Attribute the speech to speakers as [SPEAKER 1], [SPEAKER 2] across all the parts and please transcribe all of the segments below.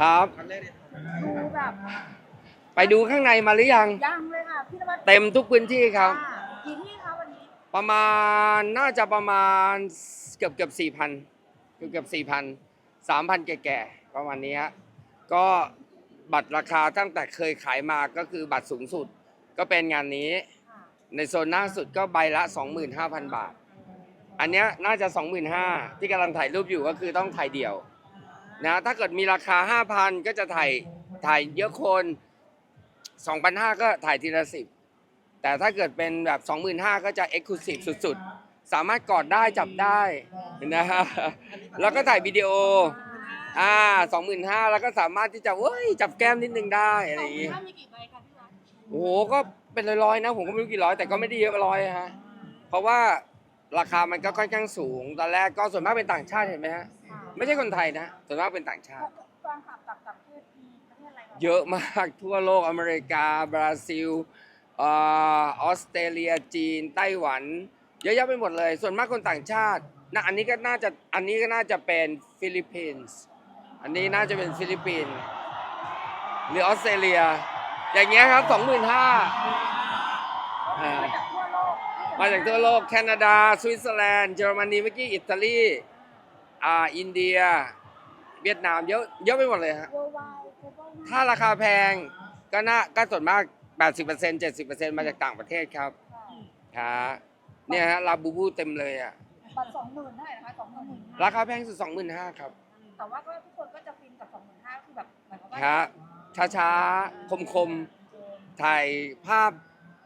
[SPEAKER 1] ครับ
[SPEAKER 2] ครั้งแรกในไทย
[SPEAKER 3] ดูแบบ
[SPEAKER 1] ไปดูข้างในมาหรือยัง
[SPEAKER 3] ยังเลยค่ะพี่นวัด
[SPEAKER 1] เต็มทุกพื้นที่ครับ
[SPEAKER 3] อ่ากี่ที่คะวันนี้
[SPEAKER 1] ประมาณน่าจะประมาณเกือบเกือบสี่พันเกือบเกือบสี่พันสามพันแก่ๆประมาณนี้ฮะก็บัตรราคาตั้งแต่เคยขายมาก็คือบัตรสูงสุด ก็เป็นงานนี้
[SPEAKER 3] ค่ะ
[SPEAKER 1] ในโซนหน้าสุดก็ใบละ 25,000 บาท อันเนี้ยน่าจะ 25,000ที่กำลังถ่ายรูปอยู่ก็คือต้องถ่ายเดี่ยว นะถ้าเกิดมีราคา 5,000 ก็จะถ่ายถ่ายเยอะคน 2,500 ก็ถ่ายทีละสิบแต่ถ้าเกิดเป็นแบบ 25,000 ก็จะเอ็กซ์คลูซีฟสุดๆ สามารถกอดได้จับได้นะฮะแล้วก็ถ่ายวิดีโออ่า25,000 แล้วก็สามารถที่จะเว้ยจับแก้มนิดนึงได้อะไรอย่างงี้
[SPEAKER 3] ถ้ามีกี่ใบคะพี่วัด
[SPEAKER 1] โอ้โหก็เป็นร้อยๆนะ ผมก็ไม่รู้กี่ร้อยแต่ก็ไม่ได้เยอะร้อยฮะเพราะว่าราคามันก็ค่อนข้างสูงตอนแรกก็ส่วนมากเป็นต่างชาติเห็นไหมฮะ ไม่ใช่คนไทยนะส่วนมากเป็นต่างชาติ
[SPEAKER 3] แฟนคลับจากต่างประเทศมีประเทศอะไรบ้าง
[SPEAKER 1] เยอะมากทั่วโลกอเมริกา บราซิลเอ่อออสเตรเลียจีน ไต้หวัน เยอะแยะไปหมดเลย ส่วนมากคนต่างชาตินะอันนี้ก็น่าจะอันนี้ก็น่าจะเป็นฟิลิปปินส์อันนี้น่าจะเป็นฟิลิปปินส์หรือออสเตรเลีย อย่างเงี้ยครับ25,000อ่า
[SPEAKER 3] มาจากทั่วโลก
[SPEAKER 1] มาจากทั่วโลกแคนาดา สวิตเซอร์แลนด์ เยอรมนีเมื่อกี้อิตาลี อ่าอินเดีย เวียดนามเยอะเยอะไปหมดเลยฮะ
[SPEAKER 3] เวอร์ไวด์โกลบ
[SPEAKER 1] ถ้าราคาแพงก็น่าก็ส่วนมาก 80% 70%มาจากต่างประเทศครับครับเนี่ยฮะลาบูบูเต็มเลยอะ
[SPEAKER 3] บัตรสองหมื่นเท่าไหร่นะคะสองหมื่น
[SPEAKER 1] ราคาแพงสุด25,000ครับ
[SPEAKER 3] แต่ว่าก็ทุกคนก็จะฟินกับสองหมื่นห้าคือแบบเหมือนกับว่า
[SPEAKER 1] ครับช้าๆ คมๆ ถ่ายภาพ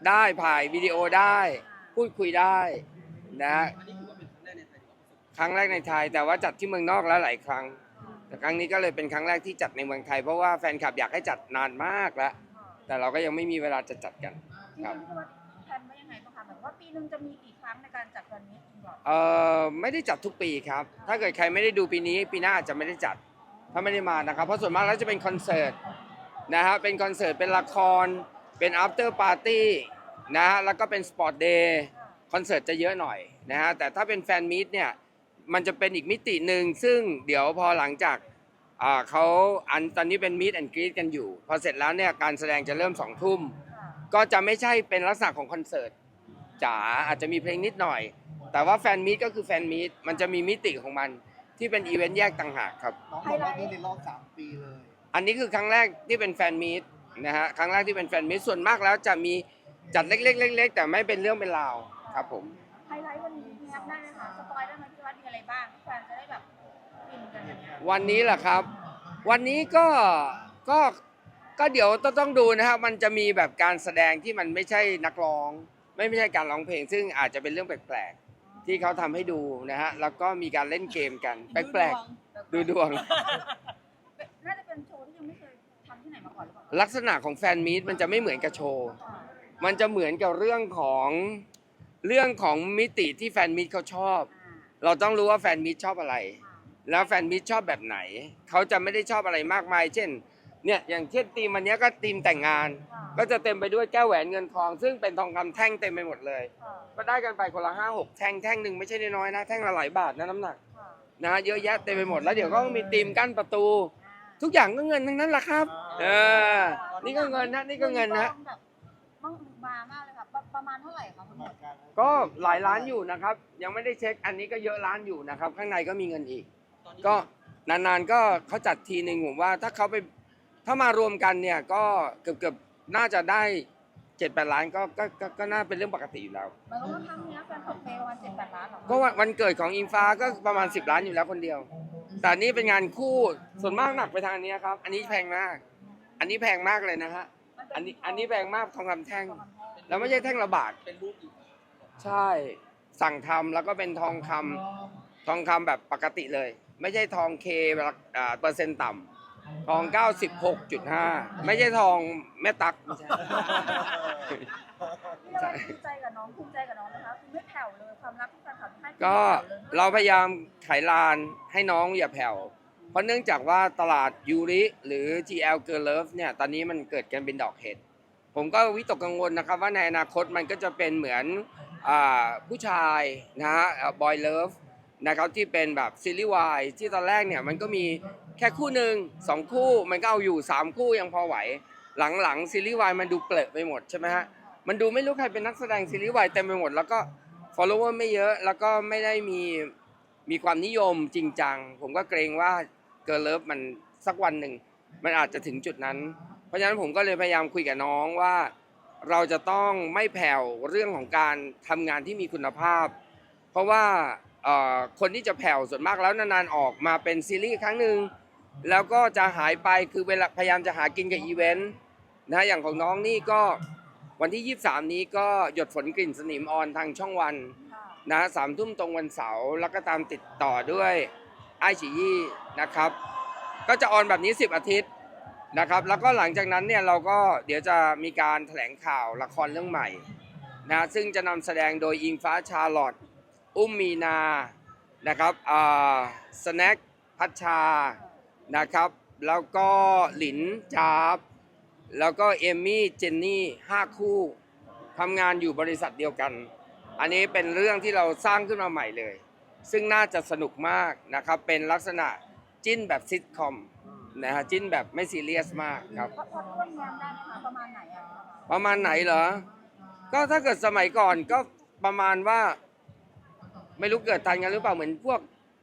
[SPEAKER 1] ได้ถ่ายวิดีโอได้ พูดคุยได้นะ
[SPEAKER 2] อันนี้ถือเป็นแรกในไทยที่เราประสบ
[SPEAKER 1] ครั้งแรกในไทย แต่ว่าจัดที่เมืองนอกแล้วหลายครั้ง แต่ครั้งนี้ก็เลยเป็นครั้งแรกที่จัดในเมืองไทย เพราะว่าแฟนคลับอยากให้จัดนานมากแล้ว แต่เราก็ยังไม่มีเวลาจะจัดกัน
[SPEAKER 3] จริง
[SPEAKER 1] ครับ
[SPEAKER 3] ๆพี่วัดแพลนไว้ยังไงบ้างคะแบบว่าปีหนึงจะมีกี่ครั้งในการจัดแฟนมีตจริงเหรอ
[SPEAKER 1] เอ่อไม่ได้จัดทุกปีครับ ถ้าเกิดใครไม่ได้ดูปีนี้ ปีหน้าอาจจะไม่ได้จัด ถ้าไม่ได้มานะครับ เพราะส่วนมากแล้วจะเป็นคอนเสิร์ตนะฮะ เป็นคอนเสิร์ต เป็นละคร เป็น after party นะฮะ แล้วก็เป็นสปอร์ตเดย์ คอนเสิร์ตจะเยอะหน่อยนะฮะ แต่ถ้าเป็นแฟนมีตเนี่ย มันจะเป็นอีกมิติหนึ่งซึ่งเดี๋ยวพอหลังจากอ่าเขาอันตอนนี้เป็นมีดแอนกรีดกันอยู่ พอเสร็จแล้วเนี่ยการแสดงจะเริ่มสองทุ่ม
[SPEAKER 3] ค่ะ
[SPEAKER 1] ก็จะไม่ใช่เป็นลักษณะของคอนเสิร์ตจ๋าอาจจะมีเพลงนิดหน่อย แต่ว่าแฟนมีตก็คือแฟนมีตมันจะมีมิติของมันที่เป็นอีเวนต์แยกต่างหากครับ
[SPEAKER 4] น้องบอกว่านี่ในรอบสามปีเลย
[SPEAKER 1] อันนี้คือครั้งแรกที่เป็นแฟนมีตนะฮะครั้งแรกที่เป็นแฟนมีตส่วนมากแล้วจะมีจัดเล็กๆเล็กๆแต่ไม่เป็นเรื่องเป็นราวครับผม
[SPEAKER 3] ฟนจะได้แบบฟินกันอย่างเงี้ย
[SPEAKER 1] วันนี้แหละครับ วันนี้ก็ก็ก็เดี๋ยวต้องต้องดูนะครับ มันจะมีแบบการแสดงที่มันไม่ใช่นักร้อง ไม่ไม่ใช่การร้องเพลง ซึ่งอาจจะเป็นเรื่องแปลกๆ ที่เขาทำให้ดูนะฮะแล้วก็มีการเล่นเกมกัน แปลกๆ ดูดวง
[SPEAKER 3] น่าจะเป็นโชว์ที่ยังไม่เคยทำที่ไหนมาก่อนหรือเปล่า
[SPEAKER 1] ลักษณะของแฟนมีตมันจะไม่เหมือนกับโชว์
[SPEAKER 3] อ่า
[SPEAKER 1] มันจะเหมือนกับเรื่องของเรื่องของมิติที่แฟนมิตเขาชอบ
[SPEAKER 3] อ่า
[SPEAKER 1] เราต้องรู้ว่าแฟนมิตชอบอะไร
[SPEAKER 3] อ่า
[SPEAKER 1] แล้วแฟนมิตชอบแบบไหน เขาจะไม่ได้ชอบอะไรมากมาย เช่น เนี่ยอย่างเช่นธีมวันนี้ก็ธีมแต่งงาน
[SPEAKER 3] อ่า
[SPEAKER 1] ก็จะเต็มไปด้วยแก้วแหวนเงินทอง ซึ่งเป็นทองคำแท่งเต็มไปหมดเลย
[SPEAKER 3] อ่า
[SPEAKER 1] ก็ได้กันไปคนละห้าหกแท่งแท่งหนึ่งไม่ใช่น้อยๆนะแท่งละหลายบาทนะน้ำหนัก
[SPEAKER 3] อ่า
[SPEAKER 1] นะเยอะแยะเต็มไปหมดแล้วเดี๋ยวก็มีธีมกั้นประตู ทุกอย่างก็เงินทั้งนั้นแหละครับ เออ นี่ก็เงินนะนี่ก็เงินนะ
[SPEAKER 3] แบบมั่งมามากเลยค่ะ ประประมาณเท่าไหร่คะทั้งหมด
[SPEAKER 1] ก็หลายล้านอยู่นะครับ ยังไม่ได้เช็คอันนี้ก็เยอะล้านอยู่นะครับ ข้างในก็มีเงินอีก
[SPEAKER 2] ตอนนี้
[SPEAKER 1] ก็นานๆก็เขาจัดทีหนึ่งผมว่า ถ้าเขาไปถ้ามารวมกันเนี่ยก็เกือบเกือบๆน่าจะได้เจ็ดแปดล้านก็ก็ก็ก็น่าเป็นเรื่องปกติอยู่แล้ว
[SPEAKER 3] หมายความว่าครั้งเนี้ยแฟนคลับเปย์ประมาณเจ็ดแปดล้านเหรอคะ
[SPEAKER 1] ก็วันวันเกิดของอิงฟ้าก็ประมาณ 10 ล้านอยู่แล้วคนเดียว แต่อันนี้เป็นงานคู่ส่วนมากหนักไปทางนี้ครับ อันนี้แพงมาก อันนี้แพงมากเลยนะฮะ
[SPEAKER 3] มัเป็
[SPEAKER 1] อันนี้อันนี้แพงมากทองคำแท่ง
[SPEAKER 3] ทองคำแท่ง
[SPEAKER 1] แล้วไม่ใช่แท่งละบาท
[SPEAKER 2] เป็นรูปอีก
[SPEAKER 1] ใช่สั่งทำแล้วก็เป็นทองคำทองคำแบบปกติเลย ไม่ใช่ทองเคแบบอ่าเปอร์เซ็นต์ต่ำทอง 96.5 ไม่ใช่ทองแม่ตักไม่ใช่
[SPEAKER 3] พี่เราภูมิใจกับน้องภูมิใจกับน้องนะคะคือไม่แผ่วเลยความรักที่แฟนคลับให้
[SPEAKER 1] ก็
[SPEAKER 3] ไม่แผ่วลย
[SPEAKER 1] เราพยายามไขลานให้น้องอย่าแผ่ว เพราะเนื่องจากว่าตลาดยูริหรือ GL Girl Love เนี่ย ตอนนี้มันเกิดกันเป็นดอกเห็ด ผมก็วิตกกังวลนะครับว่าในอนาคตมันก็จะเป็นเหมือนอผู้ชายนะฮะบอยเลิฟนะครับที่เป็นแบบซีรีส์วายที่ตอนแรกเนี่ยมันก็มีแค่คู่หนึ่งสองคู่มันก็เอาอยู่สามคู่ยังพอไหว หลังๆซีรีส์วายมันดูเปลอะไปหมดใช่ไหมฮะมันดูไม่รู้ใครเป็นนักแสดงซีรีส์วายเต็มไปหมด แล้วก็ follower ไม่เยอะแล้วก็ไม่ได้มีมีความนิยมจริงจัง ผมก็เกรงว่าเกิร์ลเลิฟมันสักวันหนึ่งมันอาจจะถึงจุดนั้น เพราะฉะนั้นผมก็เลยพยายามคุยกับน้องว่า เราจะต้องไม่แผ่วเรื่องของการทำงานที่มีคุณภาพ เพราะว่าคนที่จะแผ่วส่วนมากแล้วนานๆออกมาเป็นซีรีส์ครั้งหนึ่งแล้วก็จะหายไปคือเวลาพยายามจะหากินกับอีเวนต์นะอย่างของน้องนี่ก็วันที่ 23 นี้ก็หยดฝนกลิ่นสนิมออนทางช่องวัน
[SPEAKER 3] ค่ะ
[SPEAKER 1] นะสามทุ่มตรงวันเสาร์แล้วก็ตามติดต่อด้วยไอฉียี่นะครับ ก็จะออนแบบนี้ 10 อาทิตย์ นะครับแล้วก็หลังจากนั้นเนี่ยเราก็เดี๋ยวจะมีการแถลงข่าวละครเรื่องใหม่นะซึ่งจะนำแสดงโดยอิงฟ้าชาลอตอุ้มมีนานะครับอ่าสแน็คพัชชานะครับ แล้วก็หลินจาบ แล้วก็เอมมี่เจนนี่ห้าคู่ทำงานอยู่บริษัทเดียวกัน อันนี้เป็นเรื่องที่เราสร้างขึ้นมาใหม่เลย ซึ่งน่าจะสนุกมากนะครับ เป็นลักษณะจิ้นแบบซิทคอม นะฮะจิ้นแบบไม่ซีเรียสมากครับ
[SPEAKER 3] พอพอร่วมงานได้ไหมคะประมาณไหนอะคะ
[SPEAKER 1] ประมาณไหนเหรอ ก็ถ้าเกิดสมัยก่อนก็ประมาณว่า ไม่รู้เกิดทันกันหรือเปล่าเหมือนพวก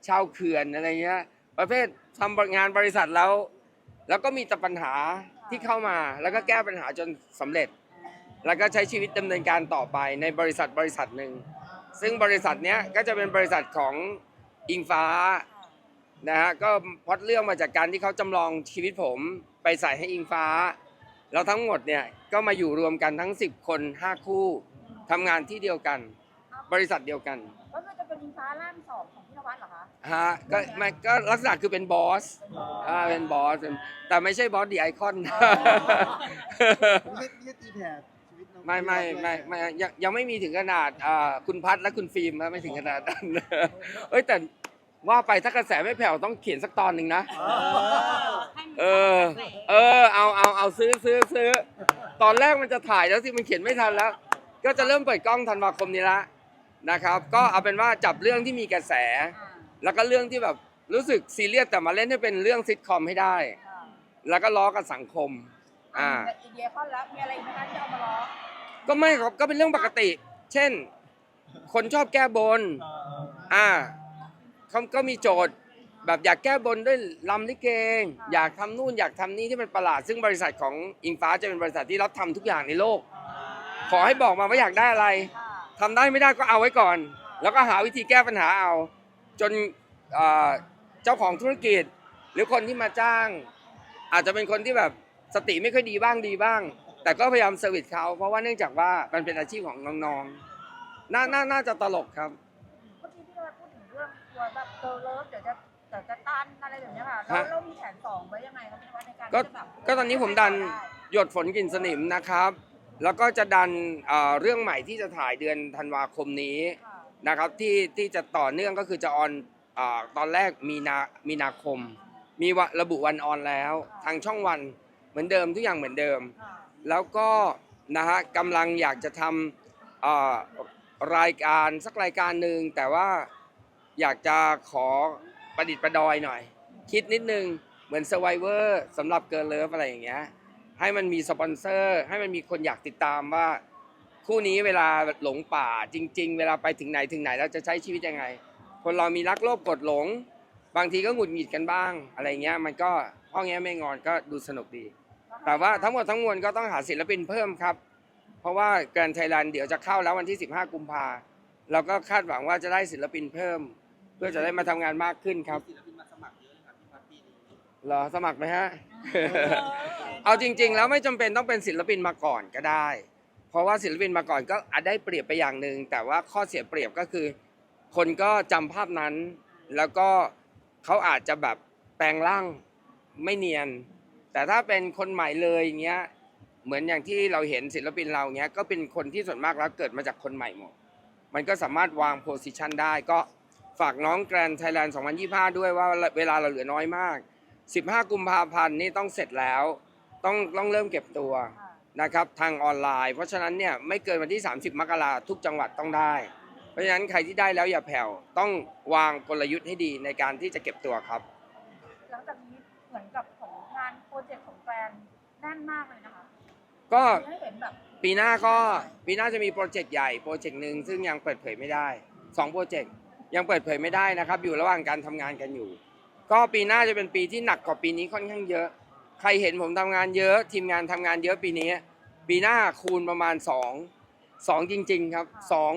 [SPEAKER 1] ชาวเขื่อนอะไรเงี้ย ประเภททำงานบริษัทแล้ว แล้วก็มีแต่ปัญหาที่เข้ามา แล้วก็แก้ปัญหาจนสำเร็จ แล้วก็ใช้ชีวิตดำเนินการต่อไปในบริษัทบริษัทหนึ่งซึ่งบริษัทเนี้ยก็จะเป็นบริษัทของอิงฟ้า นะฮะก็พล็อดเรื่องมาจากการที่เขาจำลองชีวิตผมไปใส่ให้อิงฟ้า แล้วทั้งหมดเนี่ยก็มาอยู่รวมกันทั้ง 10 คน 5 คู่ทำงานที่เดียวกัน บริษัทเดียวกัน
[SPEAKER 3] ก็คือจะเป็นอิงฟ้าร่างสองของพี่นวัดเหรอคะ
[SPEAKER 1] ฮะก็ไม่ก็ลักษณะคือเป็นบอสอ่าเป็นบอสแต่ไม่ใช่บอสดีไอคอน
[SPEAKER 4] ไม่ใช่ไม่ใช่ตีแผ่ชีวิตน้อง
[SPEAKER 1] ไม่ไม่ไม่ไม่ยังยังไม่มีถึงขนาดอ่าคุณพัทและคุณฟิล์มนะไม่ถึงขนาดนั้น เอ้ยแต่ ว่าไปถ้ากระแสไม่แผ่วต้องเขียนสักตอนหนึ่งนะ เออ เออ เอาเอาเอาซื้อซื้อซื้อ ตอนแรกมันจะถ่ายแล้วสิมันเขียนไม่ทันแล้ว ก็จะเริ่มเปิดกล้องธันวาคมนี้ละนะครับ ก็เอาเป็นว่าจับเรื่องที่มีกระแส
[SPEAKER 3] อ่า
[SPEAKER 1] แล้วก็เรื่องที่แบบรู้สึกซีเรียสแต่มาเล่นให้เป็นเรื่องซิทคอมให้ได้
[SPEAKER 3] อ่า
[SPEAKER 1] แล้วก็ล้อกับสังคม อ่า
[SPEAKER 3] มีอีเดียคอนแล้วมีอะไรอีกไหมคะที่เอามาล้อ
[SPEAKER 1] ก็ไม่ครับ ก็เป็นเรื่องปกติ เช่น คนชอบแก้บน อ่า เขาก็มีโจทย์แบบอยากแก้บนด้วยลำลิเกงอยากทำนู่นอยากทำนี่ที่มันประหลาด ซึ่งบริษัทของอิงฟ้าจะเป็นบริษัทที่รับทำทุกอย่างในโลก ขอให้บอกมาว่าอยากได้อะไร
[SPEAKER 3] อ่า
[SPEAKER 1] ทำได้ไม่ได้ก็เอาไว้ก่อน แล้วก็หาวิธีแก้ปัญหาเอา จนเอ่อเจ้าของธุรกิจ หรือคนที่มาจ้าง อาจจะเป็นคนที่แบบสติไม่ค่อยดีบ้างดีบ้าง แต่ก็พยายามเซอร์วิสเขาเพราะว่าเนื่องจากว่ามันเป็นอาชีพของน้องๆ น่าน่าน่าจะตลกครับ
[SPEAKER 3] ตัวแบบเกิร์ลเลิฟเดี๋ยวจะเดี๋ยวจะต้านอะไรแบบเนี้ยค่ะแล้ว
[SPEAKER 1] ฮะ
[SPEAKER 3] เรามีแผนสองไว้ยังไงครับพี่นวัดในการ
[SPEAKER 1] ก็
[SPEAKER 3] ที่จะแบบ
[SPEAKER 1] ก็ตอนนี้ผมดัน
[SPEAKER 3] ได้
[SPEAKER 1] หยดฝนกลิ่นสนิมนะครับ แล้วก็จะดันเอ่อเรื่องใหม่ที่จะถ่ายเดือนธันวาคมนี้
[SPEAKER 3] ค่ะ
[SPEAKER 1] นะครับที่ที่จะต่อเนื่องก็คือจะออนอาตอนแรกมีนามีนาคม มีวะระบุวันออนแล้ว ทางช่องวันเหมือนเดิมทุกอย่างเหมือนเดิม
[SPEAKER 3] ค่ะ
[SPEAKER 1] แล้วก็นะฮะกำลังอยากจะทำเอ่อรายการสักรายการหนึ่งแต่ว่า อยากจะขอประดิษฐ์ประดอยหน่อย คิดนิดนึงเหมือน Survivor สำหรับเกิร์ลเลิฟอะไรอย่างเงี้ยให้มันมีสปอนเซอร์ ให้มันมีคนอยากติดตามว่า คู่นี้เวลาหลงป่าจริง ๆ เวลาไปถึงไหนถึงไหนเราจะใช้ชีวิตยังไง คนเรามีรักโลภกดหลง บางทีก็หงุดหงิดกันบ้าง อะไรเงี้ยมันก็พ่อแง่ไม่งอนก็ดูสนุกดี แต่ว่าทั้งหมดทั้งมวลก็ต้องหาศิลปินเพิ่มครับ เพราะว่าแกรนไทยแลนด์เดี๋ยวจะเข้าแล้ววันที่ 15 กุมภาเราก็คาดหวังว่าจะได้ศิลปินเพิ่ม เพื่อจะได้มาทำงานมากขึ้นครับ
[SPEAKER 2] ศิลปินมาสมัครเยอะเลยครับที่พัดปีนี้
[SPEAKER 1] เหรอสมัครไหมฮะ เอาจริง ๆ แล้วไม่จำเป็นต้องเป็นศิลปินมาก่อนก็ได้ เพราะว่าศิลปินมาก่อนก็อาจได้เปรียบไปอย่างหนึ่งแต่ว่าข้อเสียเปรียบก็คือ คนก็จำภาพนั้น แล้วก็เขาอาจจะแบบแปลงร่างไม่เนียน แต่ถ้าเป็นคนใหม่เลยอย่างเงี้ยเหมือนอย่างที่เราเห็นศิลปินเราเงี้ยก็เป็นคนที่ส่วนมากแล้วเกิดมาจากคนใหม่หมด มันก็สามารถวางโพสิชันได้ก็ ฝากน้องแกรนไทยแลนด์ 2025 ด้วยว่าเวลาเราเหลือน้อยมาก 15 กุมภาพันธ์นี่ต้องเสร็จแล้ว ต้องต้องเริ่มเก็บตัว
[SPEAKER 3] ค่ะ
[SPEAKER 1] นะครับทางออนไลน์ เพราะฉะนั้นเนี่ยไม่เกินวันที่ 30 มกราทุกจังหวัดต้องได้ เพราะฉะนั้นใครที่ได้แล้วอย่าแผ่วต้องวางกลยุทธ์ให้ดีในการที่จะเก็บตัวครับ
[SPEAKER 3] หลังจากนี้มือนกับของงานโปรเจกต์ของแฟนแน่นมากเลยนะคะ
[SPEAKER 1] ก็
[SPEAKER 3] ให้เห็นแบบ
[SPEAKER 1] ปีหน้าก็ปีหน้าจะมีโปรเจกต์ใหญ่โปรเจกต์หนึ่งซึ่งยังเปิดเผยไม่ได้สองโปรเจกต์ ยังเปิดเผยไม่ได้นะครับ อยู่ระหว่างการทำงานกันอยู่ ก็ปีหน้าจะเป็นปีที่หนักกว่าปีนี้ค่อนข้างเยอะ ใครเห็นผมทำงานเยอะ ทีมงานทำงานเยอะปีนี้ ปีหน้าคูณประมาณ2 2จริง ๆ ครับ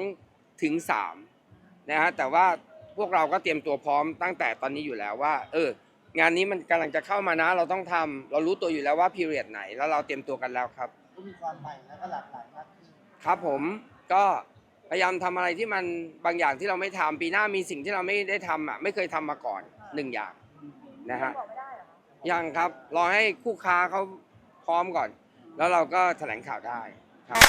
[SPEAKER 1] 2ถึง3นะฮะแต่ว่าพวกเราก็เตรียมตัวพร้อมตั้งแต่ตอนนี้อยู่แล้วว่า เออ งานนี้มันกำลังจะเข้ามานะ เราต้องทำเรารู้ตัวอยู่แล้วว่าพีเรียดไหน แล้วเราเตรียมตัวกันแล้วครับ
[SPEAKER 4] ก็มีความใหม่แล้วก็หลากหลายมากขึ้น
[SPEAKER 1] ครับผมก็ พยายามทำอะไรที่มันบางอย่างที่เราไม่ทำปีหน้ามีสิ่งที่เราไม่ได้ทำอะไม่เคยทำมาก่อนหนึ่งอย่างนะฮะ
[SPEAKER 3] อ
[SPEAKER 1] ย่างครับรอให้คู่ค้าเขาพร้อมก่อน แล้วเราก็แถลงข่าวได้ครับ